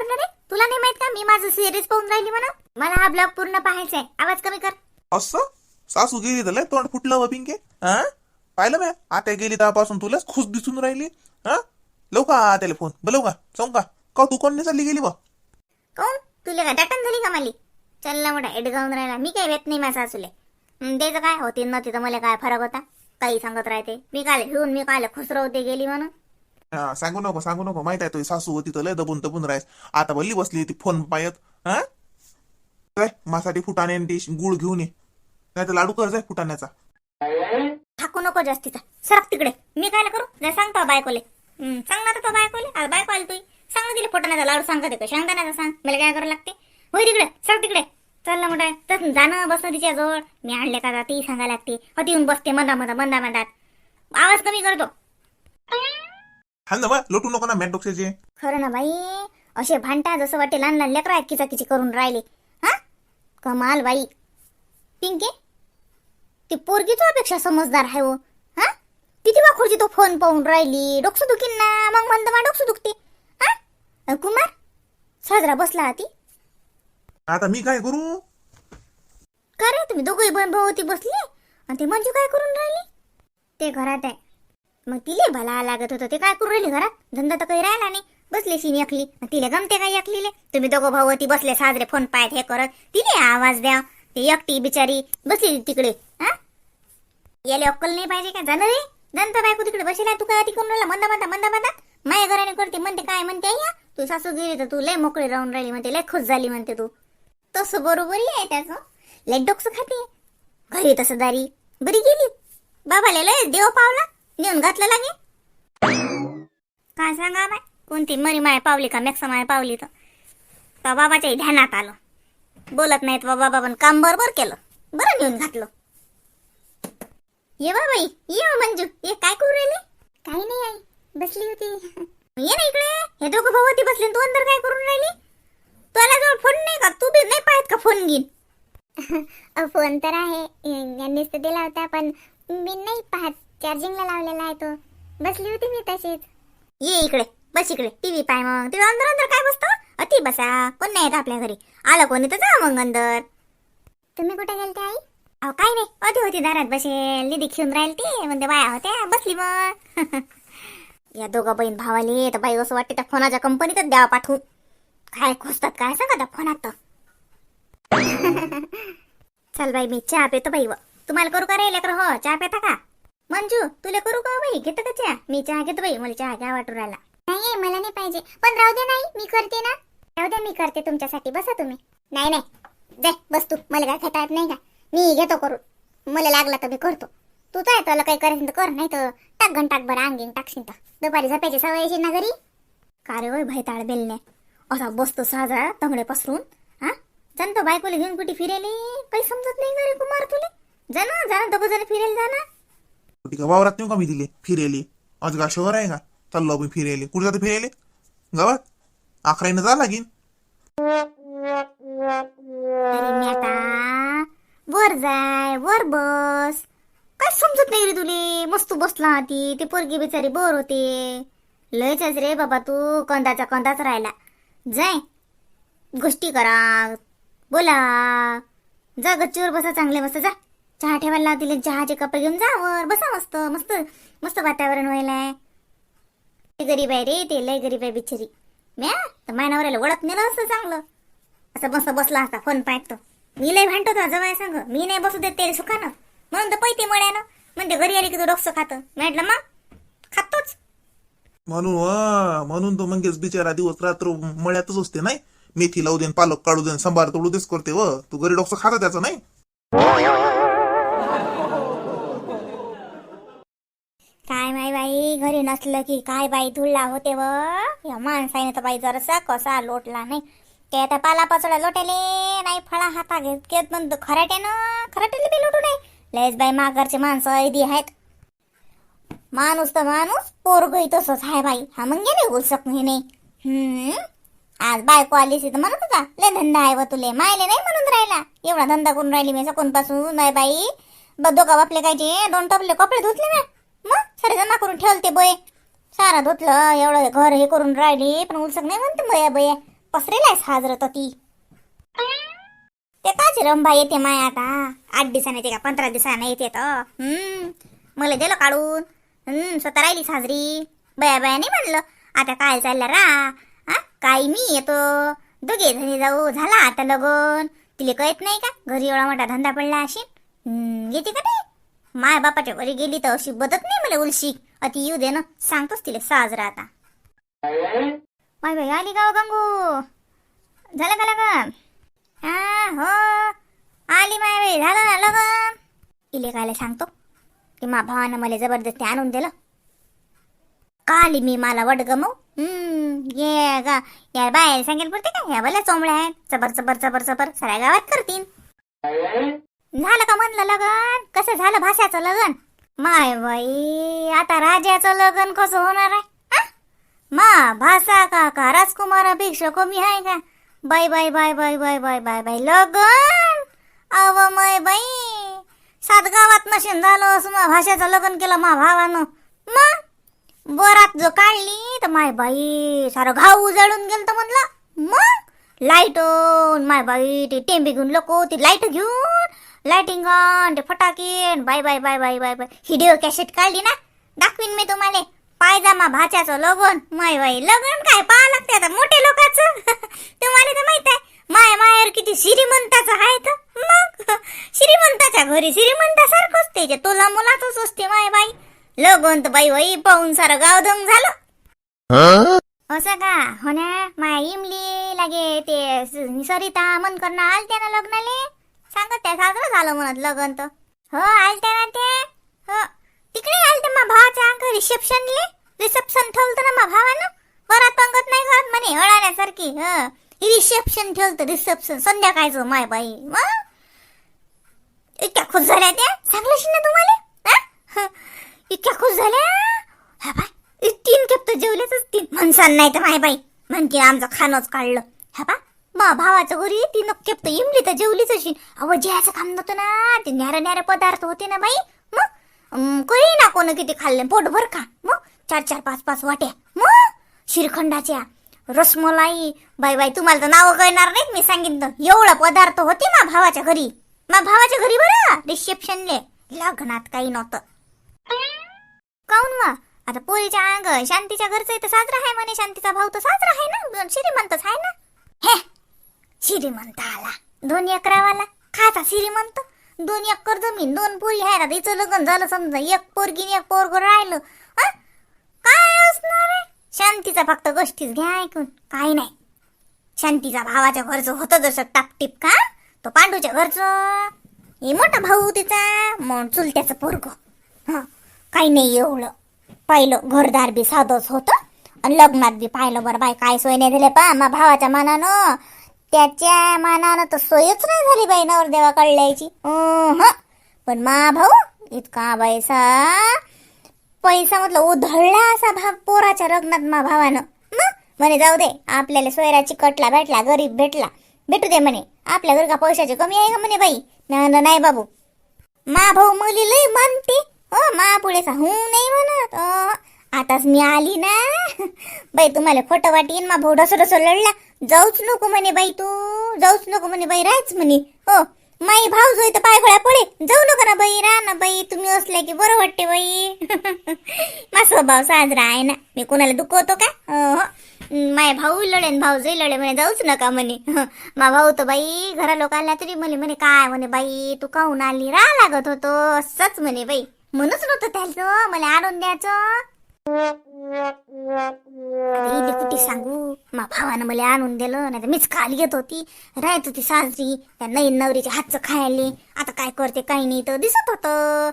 रे? तुला नाही माहीत का? मी माझं सिरीज पाहून राहिली म्हणा मला हा ब्लॉग पूर्ण पाहायचा आहे. आवाज कमी कर. असं? सासू गेली तर लय तोंड फुटलं व पिंके. हा? पाहिलं म्या? आता गेली तेव्हापासून तुलाच खुश दिसून राहिली. हा? लव का त्याला फोन बोलव का? सांग का? का तू कोण चालली गेली बा कोण? तुला काय दटन झाली का माली? चल मोठा एडगावून राहिला. मी काय वेत नाही माझ्या सासूले. त्याचं काय? होते न तिथं मला काय फरक होता? काही सांगत राहते. मी काल घेऊन मी काल खुसरवते गेली म्हणून. हा सांगू नको सांगू नको. माहीत आहे तुझी सासू होती तर लय दबून दबून राहायस. आता बल्ली बसली ती फोन पायत हा? काय माझ्यासाठी फुटाणे आणि ते गुळ घेऊन ये. नाही तर लाडू कर जाय फुटाण्याचा. ठाकू नको जास्तीचा. सरक तिकडे. मी काय करू? नाही सांगतो बायकोले. हं, सांग ना तो बायकोले. आता बायको आली तुई. सांग ना तिला फोटोण्याचा लाडू सांगते का शेंगदाण्याचा सांग. मला काय करावं लागते? होय तिकडे. सरक तिकडे. चल ना मोठा. तर जाणं बसणं तिच्या जवळ. मी आणले का ती सांगायला लागते. हो येऊन बसते मंदा मंदा मंदा मंदात. आवाज कमी करतो. हा ना बा लोटू नको ना मॅट डोक्याचे खरं ना बाई असे भांडता जसं वाटते लहान लहान लेकरा किची करून राहिले. हा? कमाल बाई. पिंके ती पोरगी तुझ्यापेक्षा समजदार आहे हो. हा? किती वाखोरची तो फोन पाहून राहिली. डोकसं दुखीन ना मग म्हणतं मा डोकसं दुखते. हा? अ, कुमार साजरा बसला ती आता मी काय करू? का रे तुम्ही दोघंही बहीण भाऊ बसली? आणि ते मंजू काय करून राहिली? ते घरात आहे. मग तिले भला लागत होतं ते काय करून राहिले घरात? धंदा तर काही राहिला नाही. बसले शिनी अकली आणि तिले गमते काय अकलीले तुम्ही दोघं भाऊ ती बसले साजरे फोन पायत हे करत. तिने आवाज द्या. ते एकटी बिचारी बसली तिकडे हा? याले अक्कल नाही पाहिजे का? जाणार रे दंता बायको तिकडे बसेला. तू काय तिकडून राहिला मंदा मंदा मंदा मंदा माया घराने करते म्हणते काय म्हणते या तू सासू गेली तर तू लय मोकळी राहून राहिली म्हणते लय खुश झाली म्हणते तू. तसं बरोबर आहे त्याचं. लय डोकसं खाते. घरी तसं दारी. बरी गेली. बाबाला लय देव पावला. नेऊन घातलं लागे. काय सांगा बाय कोणती मरी माय पावली का मेक्सा माय पावली तर? तर बाबाच्याही ध्यानात आलं. बोलत नाहीत बाबा पण काम बरोबर केलं. बरं नेऊन घातलं. ये बाई ये मंजू ये काय करू राहिली? काही नाही आई बसली होती. ये ना इकडे. हे दोघं भाऊ होती बसले तू अंदर काय करून राहिली? तुला जवळ फोन नाही का? तू बी नाही पाहत का फोन घेईन फोन तर आहे. यांनीच तर दिला होता पण मी नाही पाहत. चार्जिंगला लावलेला आहे तो. बसली होती मी तशीच. ये इकडे बस इकडे टीव्ही पाय मग. तिला अंदर अंदर काय बसतो? अति बसा कोण नाही येत आपल्या घरी. आलं कोणी तर जा मग अंदर. तुम्ही कुठे गेलते आई? अहो काय नाही. अधी होती दारात बसेल. निधी खेळून राहील ते म्हणते बाया होत्या बसली मग. या दोघा बहीण भावाले तर बाई असं वाटते त्या फोनाच्या कंपनीतच द्यावा पाठवून. काय खोसतात काय सांगा त्या फोनात चल बाई मी चहा पेतो बाई व. तुम्हाला करू का रे लेकर? हो चहा पेता का? मंजू तुला करू का बाई? घेतो का चहा? मी चहा घेतो बाई मला चहा घ्या वाटू राहिला नाही मला नाही पाहिजे. पण राहू दे नाही मी करते ना. राहू दे मी करते तुमच्यासाठी. बसा तुम्ही. नाही नाही. जाय बस तू. मला काय खाता येत नाही का? मी घेतो करून. मला लागला तर मी करतो. तू काय तुला काही करायचं तर कर नाही तर टाक घंटाक टाक बरं अंगीन टाकशील तर. दुपारी झपायची सवय येशील ना घरी? का रे वय भाई ताळ बेलने असा बसतो साजा तंगडे पसरून. हा? जाणतो बायकोला घेऊन कुठे फिरेली काही समजत नाही का रे कुमार तुले? जा ना जा ना दोघं जण फिरेल जा ना. कुठे का? वावरात नेऊ का मी दिले? फिरेले. आज का शहर आहे का? चाललो आपण फिरेली. कुठे जाते फिरेली? गावात? अकराईनं जा लागीन. अरे वर जाय वर बस. काय समजत नाही रे तुले? मस्त बसला होती ते पोरगी बिचारी बोर होते. लयच रे बाबा तू. कंदाचा कंदाच राहिला. जाय. गोष्टी करा. बोला. जा गच्चीवर बसा. चांगले मस्त जा. चहा ठेवायला लावतील चहाचे कपडे घेऊन जावर बसा मस्त मस्त मस्त वातावरण व्हायलाय गरीब आहे रे ते लय गरीब आहे बिचारी. म्या? तर मायनावऱ्याला ओळख नेलं असतं चांगलं. असं मस्त बसला असता फोन पाहतो. मी लय भांडतो तो जवळ सांग. मी नाही बसू देत ते सुखानं. म्हणून तर पैते मळ्यानं म्हणते घरी आली की तू डोकसं खातं. म्हटलं मग? खातोच. म्हणून व म्हणून तो मंगेश बिचारा दिवस रात्र मळ्यातच असते नाही? मेथी लावू देन पालक काढू देन सांबार तोडू देच करते व. तू घरी डोक्स खाता त्याचं नाही? नसलं की काय बाई धुळला होते व? या माणसाने तर बाई जरासा कसा लोटला नाही. ते आता पाला पचडा लोटेले नाही फळा हाता घेत घेत म्हणतो खराट्यानं खराट्याला बी लोटू नाही लयच बाई माघारचे माणसं ऐदी आहेत. माणूस तर माणूस पोरगही तसंच आहे बाई. हा मग गेले उलसक नाही आज बायको आलीस तर म्हणत होता लय धंदा आहे व तुले मायले नाही म्हणून राहिला. एवढा धंदा करून राहिली मी सकून पासून नाही बाई. बद्दो का बापले कायचे दोन टपले कपडे धुतले ना. सारे जमा करून ठेवलते बय. सारा धुतलं एवढं घर हे करून राहिली पण उलसक नाही म्हणते बया बया. पसरेला साजरं तर ती. ते काच रंभा येते माया आता? आठ दिवसाने येते का? पंधरा दिवसाने येते तर. हम्म मला दिलं काढून. हम्म स्वतः राहिली साजरी. बया बया नाही म्हणलं. आता काय चाललं रा? हा काय मी येतो? दोघे जणी जाऊ झाला आता लगन. तिले कळत नाही का? घरी एवढा मोठा धंदा पडला अशी येते का नाही माय बापाच्या घरी गेली तर अशी बदत नाही मला उलशी. अति येऊ दे ना सांगतोच तिला साजरा आता. माय बाई आली गाव गंगू. झालं का लगन? हा हो. आली माय बाई झालं ना लगन? इले कायला सांगतो? की मा भावानं मला जबरदस्ती आणून दिलं. काली मी मला वड गमव. हम्म ये गा. या बाहेर सांगेल पुरते का? या भल्या चोंबड्या आहेत. चबर चबर चबर चबर. सगळ्या गावात करतीन. झालं का म्हणलं लगन? कसं झालं भाषाचं लगन? माय बाई आता राजाचं लगन कसं होणार आहे? मा भाषा का का राजकुमारापेक्षा कमी आहे का? बाय बाय बाय बाय बाय बाय बाय बाय लगन! अव मय बाई सात गावात नशीन झालं असं मा भाषाचं लग्न केलं मा भावानं. मग बरात जो काढली तर माय बाई सारं घाव उजळून गेलं तर म्हणलं. मग लाइट माय बाई ते टेंबे घेऊन लोक ती लाइट घेऊन लाइटिंग ते फटाके बाय बाय बाय बाय बाय बाय व्हिडिओ कॅसेट काढली ना? दाखवीन मी तुम्हाला. पायजामा भाच्याचं लगन माय बाई लगन काय पाहा लागते आता? मोठे लोकांचं? तुम्हाला तर माहीत आहे. माय मायर किती श्रीमंताचं आहे तर. मग? श्रीमंताच्या घरी श्रीमंतासारखंच ते तुला मुलाचंच असते माय बाई. लगन तर बाई बाई पाहून सारं गावदंग झालं. असं का? हो ना? माया इमली लागे ते सरिता मन करणं आलत्या ना लग्नाले? सांगत त्या साजरं झालं म्हणत लग्न तर. हो आलते ना ते हो. तिकडे आलते मा भावाच्या अंक रिसेप्शनले. रिसेप्शन ठेवलं ना मा भावानं. वरात पंगत नाही करत म्हणे अळाण्यासारखी ह. हो. रिसेप्शन ठेवलं रिसेप्शन. संध्याकाळचं हो, माय बाई. मग इतक्या खुश झाल्या त्या. सांगलंशी ना तुम्हाला? इतक्या खुश झाल्या? हा बाय तीन खेप तर जेवल्याच तीन म्हणसान नाही तर माय बाई. म्हणते आमचं खाणंच काढलं. हा बा. मा भावाच्या घरी ती नक्केप तर इमली तर जेवलीच अशी. अव जेवायचं काम नव्हतं ना. ते न्यारे न्यारे पदार्थ होते ना बाई. मग कळी ना कोण किती खाल्ले. पोटभर खा. मग चार चार पाच पाच वाट्या. मग श्रीखंडाच्या. रसमलाई. बाई बाई तुम्हाला तर नावं कळणार नाहीत मी सांगितलं. एवढा पदार्थ होते मा भावाच्या घरी. मा भावाच्या घरी बरं? रिसेप्शनले. लग्नात काही नव्हतं. काऊन वा आता पोरीच्या अंग. शांतीच्या घरचं तर साजरा आहे म्हणे. शांतीचा भाऊ तर साजरा आहे ना. श्रीमंतच आहे ना. हे श्रीमंत आला दोन एकरावाला खाचा श्रीमंत. दोन एकर जमीन दोन पोरी आहे ना तिचं लग्न झालं समजा एक पोरगी एक पोरग राहिलं. काय असणार आहे? शांतीचा फक्त गोष्टीच घ्या ऐकून. काही नाही. शांतीचा भावाच्या घरचं होतं जसं टापटीप का? तो पांडूच्या घरचं. हे मोठा भाऊ तिचा मग चुलत्याचं पोरग. हां. काही नाही एवढं. पाहिलं घरदार बी साधंच होतं. आणि लग्नात बी पाहिलं बरं बाय काय सोय नाही दिले. पा मा भावाच्या मानानं. त्याच्या मानानं तर सोयच नाही झाली बाई नवरदेवा काढल्याची पण मा भाऊ इतका पैसा पैसा म्हटलं उधळला असा भाग पोराच्या लग्नात मा भावानं. म्हणे जाऊ दे आपल्याला सोयराची चिकटला भेटला गरीब भेटला. भेटू दे म्हणे आपल्या घर का पैशाची कमी आहे का म्हणे बाई? ना नाही बाबू. मा भाऊ मुली लई मानते. हो मा पुढे हू नाही म्हणत. आताच मी आली ना. बाई तुम्हाला खोटं वाटीन मा भाऊ डसं लढला. जाऊच नको म्हणे बाई तू. जाऊच नको म्हणे बाई राहायच म्हणे. हो माई भाऊ जो इथं पाय घोड्या पडे जाऊ नका ना बाई राहा ना बाई. तुम्ही असल्या की बरं वाटते बाई. मा स्वभाव साजरा आहे ना. मी कोणाला दुखवतो का? हो. माय भाऊ लढे भाऊ भाऊ लढे म्हणे जाऊच नका म्हणे. मा भाऊ तर बाई घरा लोक आल्या तरी म्हणे म्हणे काय म्हणे बाई तू काहून आली? राह लागत होतो. असंच म्हणे बाई. म्हणूच नव्हतं त्याचं मला आणून द्यायचं. कुठे सांगू? मा भावानं मला आणून दिलं नाही तर मीच काल येत होती. राहत होती साजरी त्या नवीन नवरीच्या हातचं खायले. आता काय करते काही नाही तर दिसत होतं.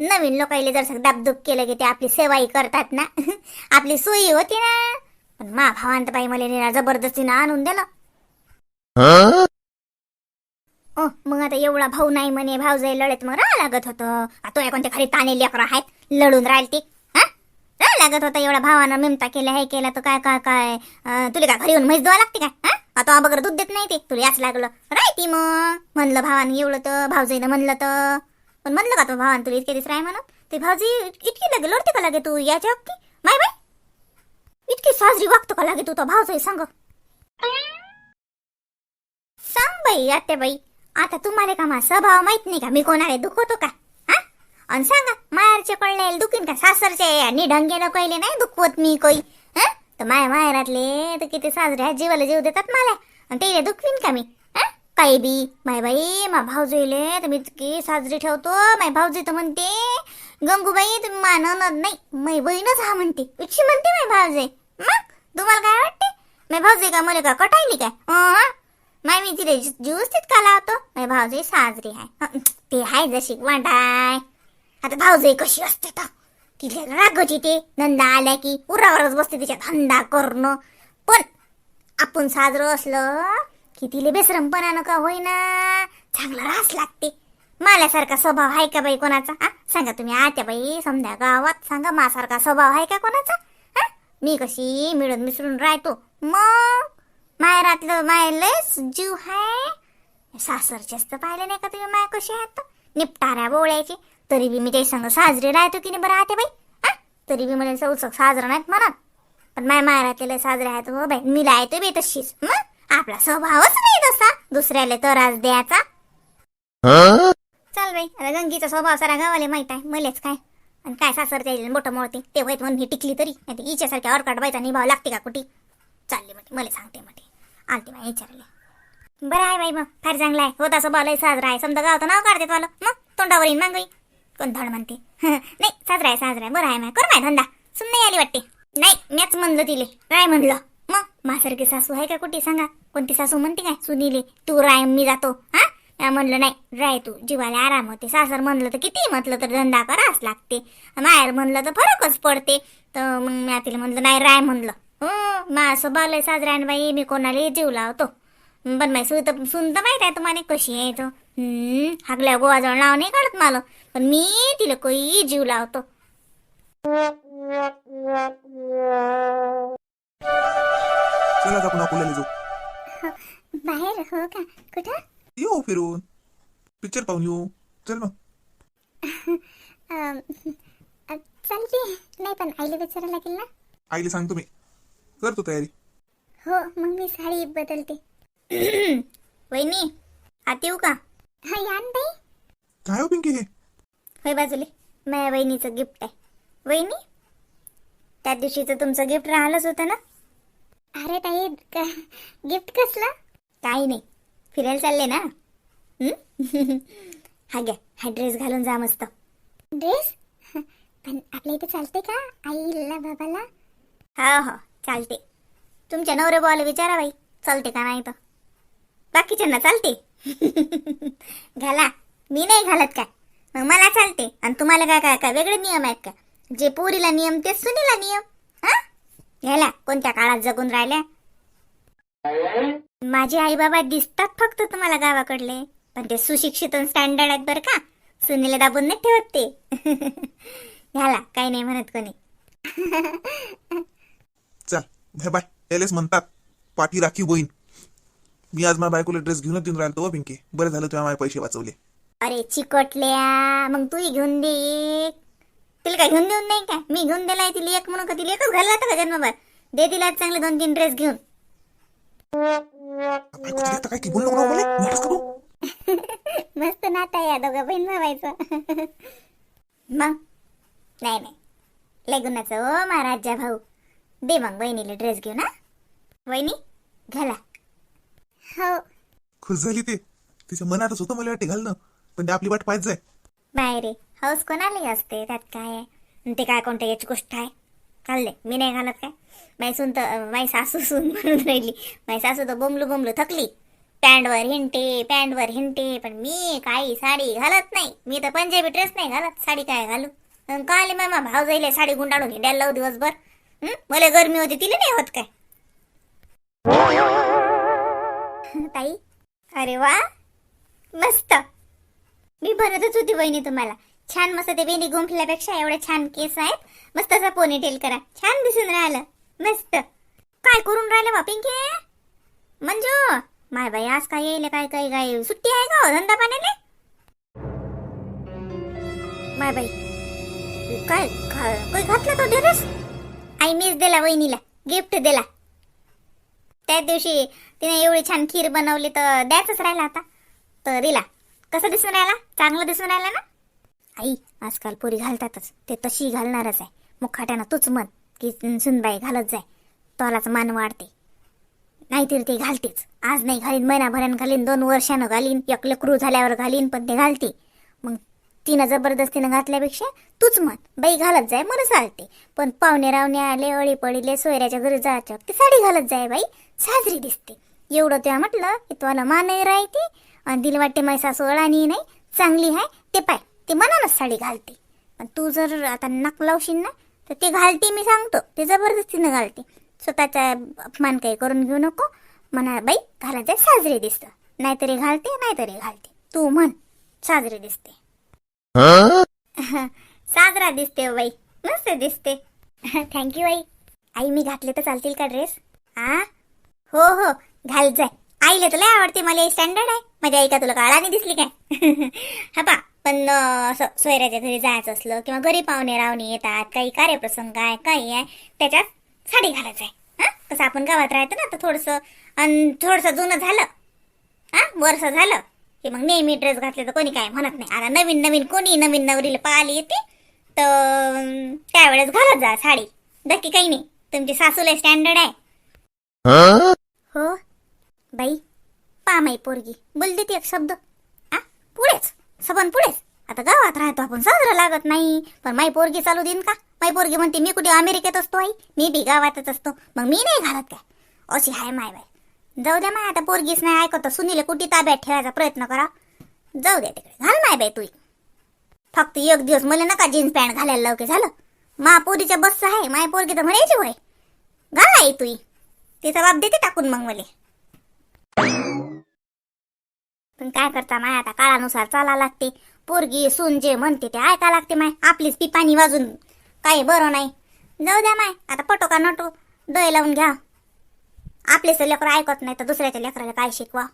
नवीन लोकायले जर दाबदूब केलं की ते आपली सेवाही करतात ना. आपली सोयी होती ना. पण मा भावान तर बाई मला जबरदस्तीनं आणून दिलं. ओ मग आता एवढा भाऊ नाही म्हणे भाऊ जाई लढत मग राहा लागत होतं. आता कोणते खरी ताने लेकरं आहेत? लढून राहिले ते लागत होता एवढा भावानं मिमता केला हे केला तर काय काय काय तुला काय घरी येऊन म्हैस द्यावं लागते काय हा? आता बगर दूध देत नाही ते तुला याच लागलं. राहती मग म्हणलं भावानं एवढं तर भाऊजाईनं म्हणलं तर. पण म्हणलं का तो भावानं तुला इतके दिवस राह म्हणत ते भाऊजी इतकी लागे लोडते का लागे तू याच्या हक्की माय बाय इतकी साजरी वागतो का लागे तू तो भाऊजाई सांग? सांग बाई आत्याबाई आता तुम्हाला का माझा स्वभाव माहीत नाही का? मी कोणाला दुखवतो का? आणि सांगा माहेरचे पडले दुखीन का सासरचे? निढंगे पहिले नाही दुखवत मी कोई हा? तर माया माहेरातले तर किती साजरे जीवाला जीव देतात मला. आणि ते दुखवीन का मी काही बी. माय बाई मा भाऊजीले तर मी की साजरी ठेवतो. माय भाऊजी तर म्हणते गंगूबाई तुम्ही मानणार नाही. मै बहीणच हा म्हणते उच्ची म्हणते माय भाऊजी. मग? तुम्हाला काय वाटते? माय भाऊजी का मला का कटायली काय? माय मी तिथे ज्यूस तितका लावतो. माय भाऊजी साजरी आहे. ते आहे जशी वाटाय आता भाऊजी कशी असते तर तिथे रागवची ते नंदा आल्या की उरावरच बसते तिच्या धंदा करणं पण आपण साजरं असलं की तिले बेसरमपणानं का होईना चांगलं रास लागते माल्यासारखा स्वभाव आहे का बाई कोणाचा हा सांगा तुम्ही आत्या बाई समजा गावात सांगा मासारखा स्वभाव आहे का कोणाचा हा मी कशी मिळून मिसळून राहतो मग मायरातलं मायलेच जीव हाय सासरचेच तर पाहिले नाही का तुम्ही माया कशी आहेत निपटाऱ्या बोळ्याची तरी बी मी ते संग साजरे राहतो की नाही बरं आते बाई? हा? तरी बी मला उत्सव साजरा नाहीत म्हणत. पण माय मायरातले साजरे आहेत हो बाई. मी लायतो बी तशीच. मग आपला स्वभावच नाही तसा दुसऱ्याला त्रास द्यायचा. चल बाई आता गंगीचा स्वभाव सारा गावाला माहीत आहे. मलेच काय? आणि काय सासर त्याला मोठं मोळते? ते होत म्हणून ही टिकली तरी. नाही तर हिच्यासारख्या ऑरकाट बायचा निभाव लागते का कुठे? चालली म्हणे मला सांगते म्हणे. आलते बाई विचारले. बरं आहे बाई मग. फार चांगला आहे. होता स्वभाव लय साजरा आहे. समजा गावात नाव काढते मला मग तोंडावर येईन मग. कोण धड म्हणते. नाही साजरा आहे साजरा आहे. बरं आहे कर माय धंदा. सुन नाही आली वाटते. नाही मॅच म्हणलं तिले. राय म्हणलं. मग मासारखे सासू आहे का कुठे? सांगा. कोणती सासू म्हणते काय? सुनीले. तू राय मी जातो. हा? म्हणलं नाही राय तू. जीवाला आराम होते. सासर म्हणलं तर किती म्हटलं तर धंदा करावाच लागते. माहेर म्हणलं तर फरकच पडते. तर मग मी तिला म्हणलं नाही राय म्हणलं. हो मा असं बालय साजरा बाई मी कोणाला जीव लावतो. पण माय सुन तर सुन तर माहीत आहे तुम्हाला कशी आहे तो हम्म, हागल्या गोवाजवळ नाव नाही काढत मला. पण मी तिला कोई जीव लावतो. चला आपण अकोल्याला जाऊ. बाहेर हो का? कुठं? येऊ फिरून. पिक्चर पाहून येऊ. चल मग. चालते नाही पण आईला विचारायला लागेल ना? आईला सांगतो मी. करतो तयारी. हो मग मी साडी बदलते. वहिनी आत येऊ का? हा यान बाई काय हो पिंकी हे होय बाजूले. माझ्या वहिनीचं गिफ्ट आहे. वहिनी त्या दिवशीचं तुमचं गिफ्ट राहिलंच होतं ना? अरे ताई गिफ्ट कसलं? काही नाही. फिरायला चालले ना? हं? हा घ्या हा ड्रेस घालून जा मस्त. ड्रेस पण आपल्या इथे चालते का? आईला बाबाला? हो हो चालते तुमच्या नवरे बोला विचारा बाई. चालते का नाही तर बाकीच्यांना चालते घाला. मी नाही घालत काय? मग मला चालते. आणि तुम्हाला काय काय काय? वेगळे नियम आहेत का? जे पोरीला नियम तेच सुनीला नियम. हा? घ्याला कोणत्या काळात जगून राहिल्या? माझे आई बाबा दिसतात फक्त तुम्हाला गावाकडले. पण ते सुशिक्षित स्टँडर्ड आहेत बरं का? सुनीला दाबून नाही ठेवत ते. घ्याला काही नाही म्हणत कोणी. चल बाय. म्हणतात पाठी राखी बहीण. मी आज माझ्या बायकोला ड्रेस घेऊनच देऊन राहिलो हो पिंकी. बरं झालं तुझ्या माझे पैसे वाचवले. अरे चिकटल्या मग तूही घेऊन दे एक. तिला काय घेऊन देऊन नाही काय? मी घेऊन दिलाय तिला एक म्हणून का तिला एकच घालला होता का जन्मभर? दे तिला चांगले दोन तीन ड्रेस घेऊन. काय की ना मस्त नाता या दोघं बहीण भावायचं. मग? नाही नाही. लय गुणाचं ओ महाराजा भाऊ. दे मग बहिणीला ड्रेस घेऊन हा. वहिनी घाला. हो. खुश झाली ते. तिच्या मनातच होतं मला वाटते घालणं. पण ते आपली वाट पाहिजे बाय रे हाऊस कोणालाही असते त्यात काय आहे? आणि ते काय कोणत्या याची गोष्ट आहे? चालले मी नाही घालत काय? माई सून तर माई सासू सून म्हणून राहिली. माई सासू तर बोंबलू बोंबलू थकली. पॅन्टवर हिंटे पॅन्टवर हिंटे पण मी काही साडी घालत नाही. मी तर पंजाबी ड्रेस नाही घालत. साडी काय घालू? अन काले मामा भाव जाईले साडी गुंडाळून हिंडायला लावू दिवसभर? हं? मला गरमी होती तिला नाही होत काय? ताई. अरे वा. मस्त. मी भरतच होती वहिनी तुम्हाला. छान मस्त ते वेणी गुंफल्यापेक्षा एवढे छान केस आहेत. मस्त असा पोनीटेल करा. छान दिसून राहिलं. मस्त. काय करून राहिलं बा पिंकी? मंजू माय बाई आज काय येईल काय काय काय? सुट्टी आहे का धंदा पाण्याने माय बाई काय काय घातलं तो ड्रेस आई मीच दिला वहिनीला गिफ्ट दिला. त्या दिवशी तिने एवढी छान खीर बनवली तर द्यायचंच राहिला आता. तर दिला कसं दिसून राहिला? चांगलं दिसून राहिला ना? आई आजकाल पोरी घालतातच. ते तशी घालणारच आहे. मुखाट्यानं तूच म्हण की सुनबाई घालत जाय. तोलाच मान वाढते. नाहीतरी ते घालतेच. आज नाही घालीन महिनाभरानं घालीन दोन वर्षानं घालीन एक लेकरू झाल्यावर घालीन पण ते घालते. मग तिनं जबरदस्तीनं घातल्यापेक्षा तूच म्हण बाई घालत जाय मला चालते. पण पाहुणे रावणे आले अळी पडिले सोयऱ्याच्या घरी जायचं. ती साडी घालत जाय बाई. साजरी दिसते. एवढं तेव्हा म्हटलं की तुला मानही राहते आणि दिल वाटते माझी सासू नाही चांगली आहे ते पाय ते मनानच साडी घालते. पण तू जर आता नक लावशील ना तर ते घालते मी सांगतो ते जबरदस्तीनं घालते. स्वतःचा अपमान काही करून घेऊ नको म्हणा बाई जाय साजरी दिसतं. नाहीतरी घालते नाहीतरी घालते. तू म्हण साजरी दिसते. साजरा दिसते हो बाई. मस्त दिसते. थँक्यू आई आई मी घातले तर चालतील का ड्रेस आ? हो हो. घाल जाय. आईला तुला आवडते मला स्टँडर्ड आहे. माझ्या आई का तुला काळा नाही दिसली काय? हा पा. पण असं सोयऱ्याच्या घरी जायचं असलं किंवा घरी पाहुणे रावणे येतात काही कार्यप्रसंग आहे काही आहे त्याच्यात साडी घालायचं आहे हा? कसं आपण गावात राहतो ना तर थोडंसं आणि थोडंसं जुनं झालं. हा? वर्ष झालं. की मग नेहमी ड्रेस घातले तर कोणी काय म्हणत नाही. आता नवीन नवीन कोणी नवीन नवरीला पाहिली येते तर त्यावेळेस घालत जा साडी. बाकी काही नाही. तुमची सासूला स्टँडर्ड आहे. हो? बाई पा माई पोरगी. बोलते ती एक शब्द. आ? पुढेच. सबन पुढेच. आता गावात राहतो आपण साजरा लागत नाही. पण माई पोरगी चालू देईन का? माई पोरगी म्हणते मी कुठे अमेरिकेत असतो आई? मी बी गावातच असतो. मग मी नाही घालत काय? अशी हाय माय बाई. जाऊ द्या माय आता पोरगीच नाही ऐकत. तर सुनीले कुठे ताब्यात ठेवायचा प्रयत्न करा. जाऊ द्या तिकडे. घाल माय बाई तुई. फक्त एक दिवस मला नका जीन्स पॅन्ट घालायला लवके झालं. मा पोरीच्या बसचं आहे. माय पोरगी तर म्हणायची होय. घाल आई तुई. तिचा जबाब देते टाकून मग मले. पण काय करता माय आता काळानुसार चाला लागते. पोरगी सून जे म्हणते ते ऐका लागते माय. आपलीच ती पाणी वाजून काही बरं नाही. जाऊ द्या माय आता पटो का नटो. डोळे लावून घ्या. आपलेच लेकरं ऐकत नाही तर दुसऱ्याच्या लेकराला काय शिकवा?